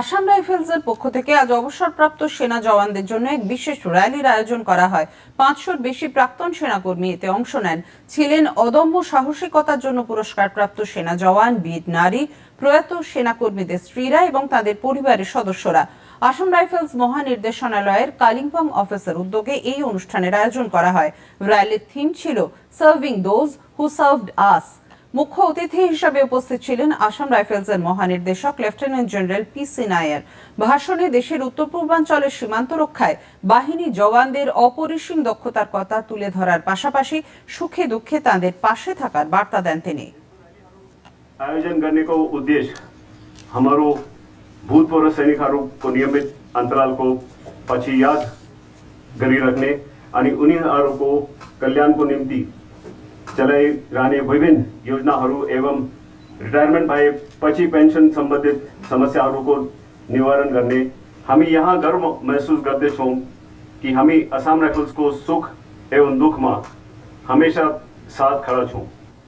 আসাম রাইফেলসের পক্ষ থেকে আজ অবসরপ্রাপ্ত সেনা জওয়ানদের জন্য এক বিশেষ র্যালির আয়োজন করা হয়। পাঁচশোর বেশি প্রাক্তন সেনাকর্মী এতে অংশ নেন। ছিলেন অদম্য সাহসিকতার জন্য পুরস্কারপ্রাপ্ত সেনা জওয়ান, বীর, নারী, প্রয়াত সেনাকর্মীদের স্ত্রীরা এবং তাদের পরিবারের সদস্যরা। আসাম রাইফেলস মহানির্দেশনালয়ের কালিম্পং অফিসের উদ্যোগে এই অনুষ্ঠানের আয়োজন করা হয়। র্যালির থিম ছিল serving those who served us. মুখ্য অতিথি হিসাবে উপস্থিত ছিলেন আসাম রাইফেলসের মহানির্দেশক lieutenant general P C Nair ভাষণে দেশের উত্তর পূর্বাঞ্চলের সীমান্ত রক্ষায় বাহিনী জওয়ানদের অপরিসীম দক্ষতার কথা তুলে ধরার পাশাপাশি সুখে দুঃখে তাঁদের পাশে থাকার বার্তা দেন তিনি आयोजन करने का उद्देश्य हमारो भूतपूर्व सैनिकहरू को नियमित अंतराल को पछि याद गरी रखने अनि उनीहरूको कल्याणको निम्ति चलाइरहने विभिन्न योजना एवं रिटायरमेन्ट भएपछि पेन्सन सम्बन्धित समस्याहरूको निवारण करने हामी यहाँ गर्व महसूस करते कि हामी असम राइफल्सको सुख एवं दुख में हमेशा साथ खडा छौँ।